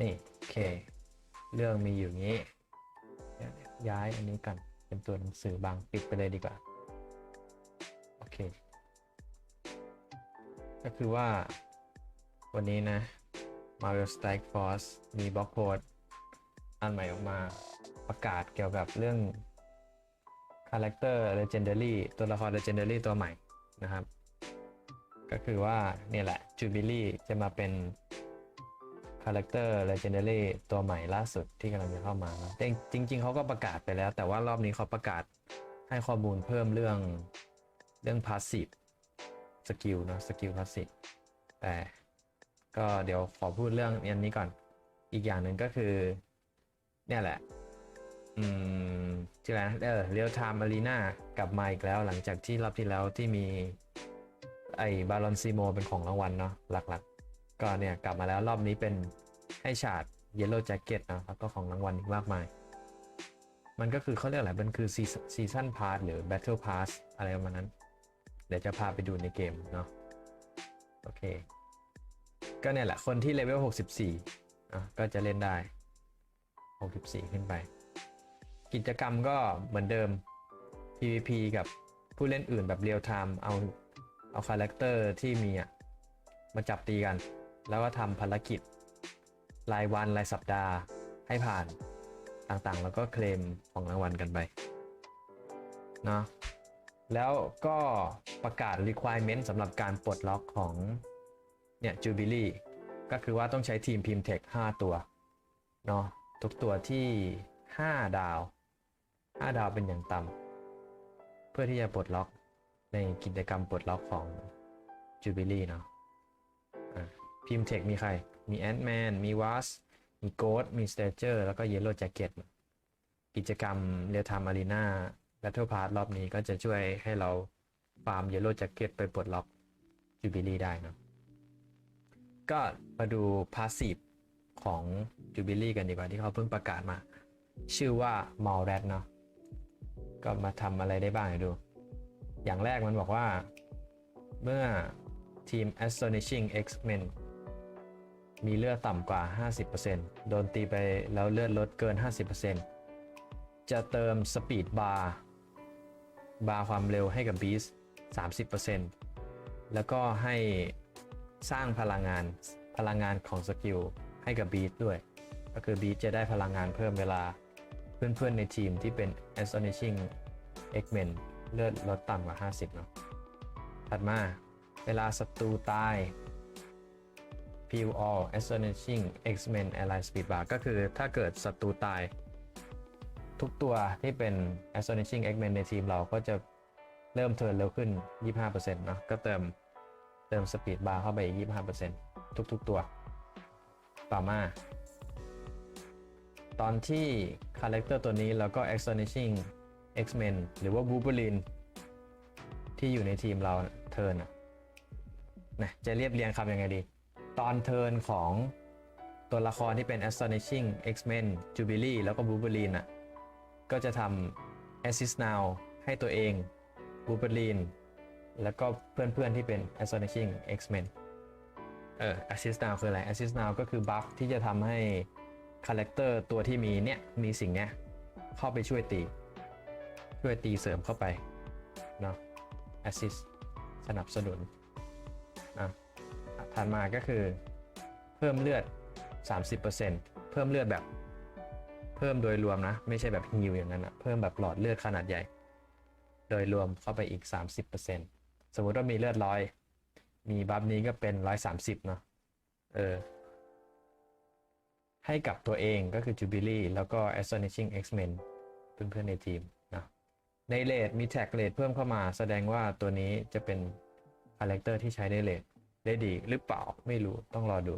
นี่โอเค เรื่องมีอยู่งี้ ย้ายอันนี้กันเป็นตัวหนังสือบางปิดไปเลยดีกว่า โอเค ก็คือว่า วันนี้นะ Mario Strike Force มีบล็อกโค้ดอันใหม่ออกมาประกาศเกี่ยวกับเรื่อง Character Legendary ตัวละคร Legendary ตัวใหม่นะครับ ก็คือว่าเนี่ยแหละ Jubilee จะมาเป็น Character Legendary ตัวใหม่ล่าสุดที่กำลังจะเข้ามาแต่จริง ๆเขาก็ประกาศไปแล้ว แต่ว่ารอบนี้เขาประกาศให้ข้อมูลเพิ่มเรื่องเรื่อง Passive สกิลเนอะสกิล Passive แต่ก็เดี๋ยวขอพูดเรื่องอันนี้ก่อน อีกอย่างหนึ่งก็คือ เนี่ยแหละ อืมชื่ออะไรเออเรียลไทม์อารีนากลับมาอีกแล้วหลังจากที่รอบที่แล้วที่มีไอ้บาลอนซีโมเป็นของรางวัลเนาะหลัก ก็เนี่ยกลับมาแล้วรอบนี้เป็นให้ฉาดเยลโล่แจ็คเก็ตนะแล้วก็ของรางวัลอีกมากมาย มันก็คือเขาเรียกอะไรมันคือซีซันพาสหรือแบทเทิลพาสอะไรประมาณนั้น เดี๋ยวจะพาไปดูในเกมเนาะโอเค ก็เนี่ยแหละคนที่เลเวล 64อะก็จะเล่นได้ 64 ขึ้นไป กิจกรรมก็เหมือนเดิม PVP กับผู้เล่นอื่นแบบเรียลไทม์เอาเอาคาแรคเตอร์ที่มีอะมาจับตีกัน แล้วก็ทำภารกิจ รายวันรายสัปดาห์ให้ผ่านต่างๆ แล้วก็เคลมของรางวัลกันไปเนาะแล้วก็ประกาศ requirement สำหรับการปลดล็อกของเนี่ย Jubilee ก็คือว่าต้องใช้ทีมพิมพ์เทค5ตัวเนาะทุกตัวที่ 5 ดาว 5 ดาวเป็นอย่างต่ำเพื่อที่จะปลดล็อกในกิจกรรมปลดล็อกของ Jubilee เนาะอะ พิมเทคมีใคร มีแอน m ์แมน มีวัสมีโกดมีสเตเจอร์แล้วก็เยลโล่แจ็คเก็ตกิจกรรมเรียลไทม์อารีนาแบทเทิลพาร์รอบนี้ก็จะช่วยให้เราฟาร์มเยลโล่แจ็คเก็ตไปปลดล็อก Jubilee ได้นะก็มาดูพาสซีฟของ Jubilee กันดีกว่าที่เขาเพิ่งประกาศมา ชื่อว่า m a l r a t เนาะก็มาทำอะไรได้บ้างดู อย่างแรกมันบอกว่าเมื่อทีม Astonishing X-Men มีเลือดต่ำกว่า 50%โดนตีไปแล้วเลือดลดเกิน 50%จะเติมสปีดบาร์บาร์ความเร็วให้กับบีส30%แล้วก็ให้สร้างพลังงานพลังงานของสกิลให้กับบีสด้วย ก็คือบีสจะได้พลังงานเพิ่มเวลาเพื่อนๆในทีมที่เป็น Astonishing X-Men เลือดลดต่ำกว่า 50 เนาะถัดมา เวลาศัตรูตาย Peel All Astonishing X-Men Ally Speed Bar ก็คือถ้าเกิดศัตรูตาย ทุกตัวที่เป็น Astonishing X-Men ในทีมเราก็จะเริ่มเทิร์นเร็วขึ้น 25%เนาะก็เติมเติม Speed Bar เข้าไปอีก 25%ทุกๆตัว ต่อมา ตอนที่คาแรคเตอร์ตัวนี้แล้วก็ Astonishing X-Men หรือว่า Wolverine ที่อยู่ในทีมเราเทิร์นนะจะเรียบเรียงคำยังไงดี ตอนเทิร์นของตัวละครที่เป็น Astonishing X-Men Jubilee แล้วก็ Wolverine อะก็จะทำ Assist Now ให้ตัวเอง Wolverine แล้วก็เพื่อนๆที่เป็น Astonishing X-Men เออ Assist Now คืออะไร Assist Now ก็คือบัฟที่จะทำให้คาแรคเตอร์ตัวที่มีเนี่ยมีสิ่งเนี้ยเข้าไปช่วยตี ช่วยตีเสริมเข้าไปเนาะ assist สนับสนุนนะ ถัดมาก็คือ เพิ่มเลือด 30%เพิ่มเลือดแบบเพิ่มโดยรวมนะ ไม่ใช่แบบฮิวอย่างนั้นนะเพิ่มแบบหลอดเลือดขนาดใหญ่ โดยรวมเข้าไปอีก 30%สมมุติว่ามีเลือดร้อย มีบัฟนี้ก็เป็น 130เนาะเออให้กับตัวเองก็คือ Jubilee แล้วก็ Astonishing X-Men เพื่อนๆในทีมนะในเลดมีแท็กเลดเพิ่มเข้ามา แสดงว่าตัวนี้จะเป็นคาแรคเตอร์ที่ใช้ในเลด ได้ดีหรือเปล่าไม่รู้ต้องรอดู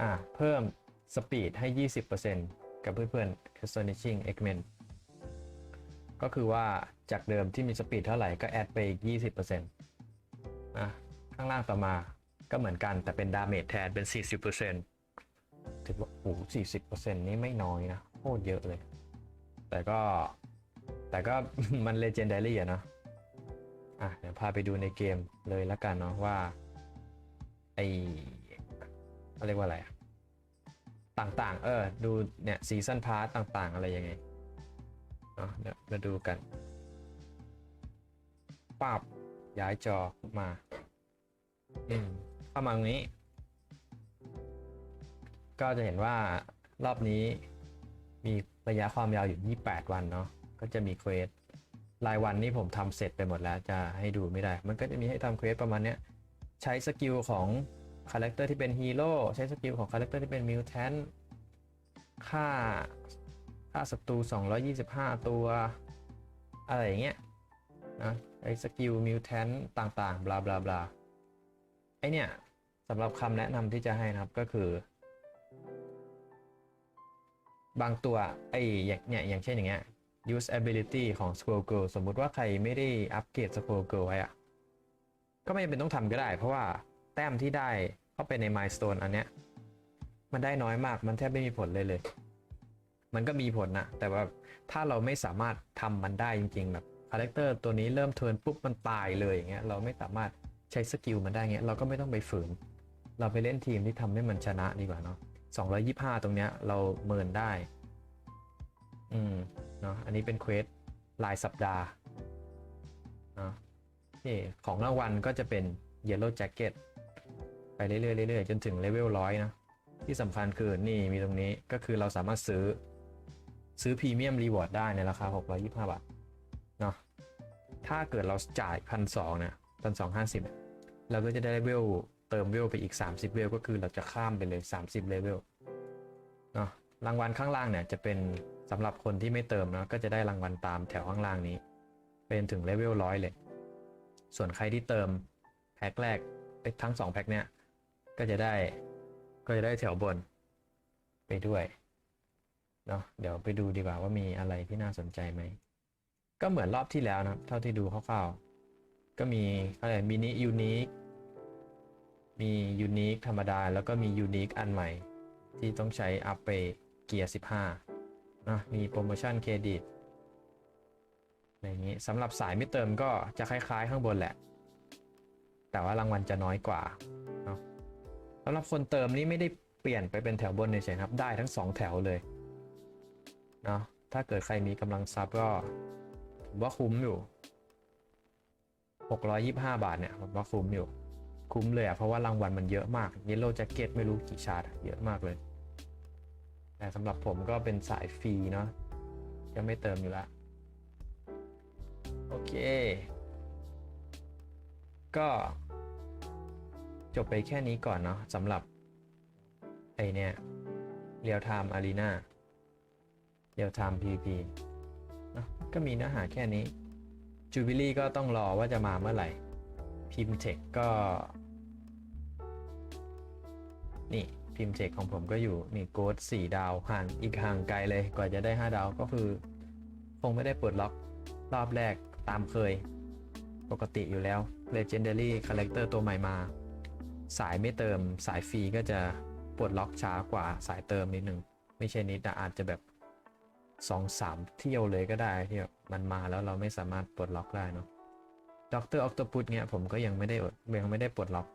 อ่าเพิ่มสปีดให้ 20%กับเพื่อนๆ Astonishing X-Men ก็คือว่าจากเดิมที่มีสปีดเท่าไหร่ก็แอดไปอีก 20%นะข้างล่างต่อมาก็เหมือนกันแต่เป็นดาเมจแทนเป็น 40%ถือว่าโอ้สี่สิบเปอร์เซ็นต์นี่ไม่น้อยนะโคตรเยอะเลย แต่ก็แต่ก็มันเลเจนดารี่อะเนาะอะเดี๋ยวพาไปดูในเกมเลยละกันเนาะว่า ไอเขาเรียกว่าอะไรอะต่างๆ เออ ดูเนี่ยซีซันพาร์ตต่างๆ อะไรยังไงเนาะเดี๋ยวมาดูกันปับย้ายจอมาอืมเข้ามาตรงนี้ ก็จะเห็นว่ารอบนี้มีระยะความยาวอยู่ 28 วันเนาะก็จะมีเควสรายวันนี่ผมทำเสร็จไปหมดแล้วจะให้ดูไม่ได้ มันก็จะมีให้ทำเควสประมาณเนี้ย ใช้สกิลของคาแรคเตอร์ที่เป็นฮีโร่ใช้สกิลของคาแรคเตอร์ที่เป็นมิวแทนค่าค่าศัตรู 225 ตัว อะไรอย่างเงี้ยนะไอ้สกิลมิวแทนต่างๆ บลาบลาบลาไอเนี่ยสำหรับคำแนะนำที่จะให้นะครับก็คือ บางตัวไออย่างเนี่ยอย่างเช่นอย่างเงี้ย use ability ของ Scroll Girl สมมุติว่าใครไม่ได้อัปเกรด Scroll Girl ไว้อะ ก็ไม่จำเป็นต้องทำก็ได้ เพราะว่าแต้มที่ได้เข้าไปใน Milestone อันเนี้ยมันได้น้อยมากมันแทบไม่มีผลเลยเลย มันก็มีผลนะแต่ว่าถ้าเราไม่สามารถทำมันได้จริงๆแบบคาแรคเตอร์ตัวนี้เริ่มเทิร์นปุ๊บมันตายเลยอย่างเงี้ยเราไม่สามารถใช้สกิลมันได้เงี้ยเราก็ไม่ต้องไปฝืน เราไปเล่นทีมที่ทำให้มันชนะดีกว่าเนาะ225 ตรงเนี้ยเราเมินได้ อืมเนาะอันนี้เป็นเควสรายสัปดาห์เนาะ นี่ของรางวัลก็จะเป็น Yellow Jacket ไปเรื่อยๆเรื่อยๆจนถึงเลเวลร้อยนะ ที่สำคัญคือนี่มีตรงนี้ก็คือเราสามารถซื้อซื้อพรีเมียมรีวอร์ดได้ในราคา 625 บาทเนาะถ้าเกิดเราจ่ายพันสองเนี่ยพันสองห้าสิบเราก็จะได้เวลเติมเวลไปอีก 30 เวลก็คือเราจะข้ามไปเลย 30 เลเวลเนาะรางวัลข้างล่างเนี่ยจะเป็นสำหรับคนที่ไม่เติมนะก็จะได้รางวัลตามแถวข้างล่างนี้ เป็นถึงเลเวลร้อยเลย ส่วนใครที่เติมแพ็คแรกเอ้ยทั้ง2แพ็คเนี่ยก็จะได้ก็จะได้แถวบนไปด้วยเนาะเดี๋ยวไปดูดีกว่าว่ามีอะไรที่น่าสนใจไหม ก็เหมือนรอบที่แล้วนะเท่าที่ดูคร่าวๆก็มีอะไรมินิยูนิคมียูนิคธรรมดา แล้วก็มียูนิคอันใหม่ ที่ต้องใช้อัพไปเกียร์ 15นะมีโปรโมชั่นเครดิต อย่างนี้สำหรับสายไม่เติมก็จะคล้าย ๆ ข้างบนแหละ แต่ว่ารางวัลจะน้อยกว่าเนาะสำหรับคนเติมนี่ไม่ได้เปลี่ยนไปเป็นแถวบนเฉยๆครับ ได้ทั้ง 2 แถวเลยเนาะถ้าเกิดใครมีกำลังทรัพย์ก็ผมว่าคุ้มอยู่ 625 บาทเนี่ยผมว่าคุ้มอยู่ คุ้มเลยอะเพราะว่ารางวัลมันเยอะมากเยลโล่แจ็คเก็ตไม่รู้กี่ชาร์ตอะเยอะมากเลย แต่สำหรับผมก็เป็นสายฟรีเนาะจะไม่เติมอยู่ละ โอเค ก็จบไปแค่นี้ก่อนเนาะสำหรับ ไอเนี่ยเรียลไทม์อารีนาเรียลไทม์ PVP เนอะก็มีเนื้อหาแค่นี้จูบิลี่ก็ต้องรอว่าจะมาเมื่อไหร่พิมเทคก็ นี่พิมเทคของผมก็อยู่ นี่โกดสี่ดาวห่างอีกห่างไกลเลยกว่าจะได้ 5 ดาวก็คือ คงไม่ได้เปลดล็อกรอบแรก ตามเคย ปกติอยู่แล้ว Legendary Character ตัวใหม่มา สายไม่เติมสายฟรีก็จะปลดล็อกช้ากว่าสายเติมนิดนึงไม่ใช่นิดแต่อาจจะแบบสองสามเที่ยวเลยก็ได้ที่แบบมันมาแล้วเราไม่สามารถปลดล็อกได้เนาะด็อกเตอร์ออ t โตปุเนี่ยผมก็ยังไม่ได้ยังไม่ได้ปลดล็อก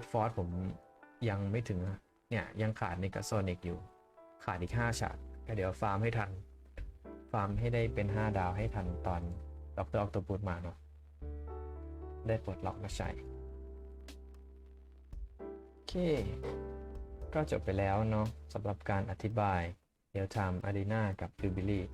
X Force ผมยังไม่ถึงเนี่ยยังขาดในกัสโซนิกอยู่ ขาดอีก5ฉากก็เดี๋ยวฟาร์มให้ทัน ฟาร์มให้ได้เป็น 5 ดาวให้ทันตอน ด็อกเตอร์ออ t โตปุมาเนาะได้ปลดล็อกมาใช้โอเค ก็จบไปแล้วเนาะสำหรับการอธิบาย Real Time Arena กับ Jubilee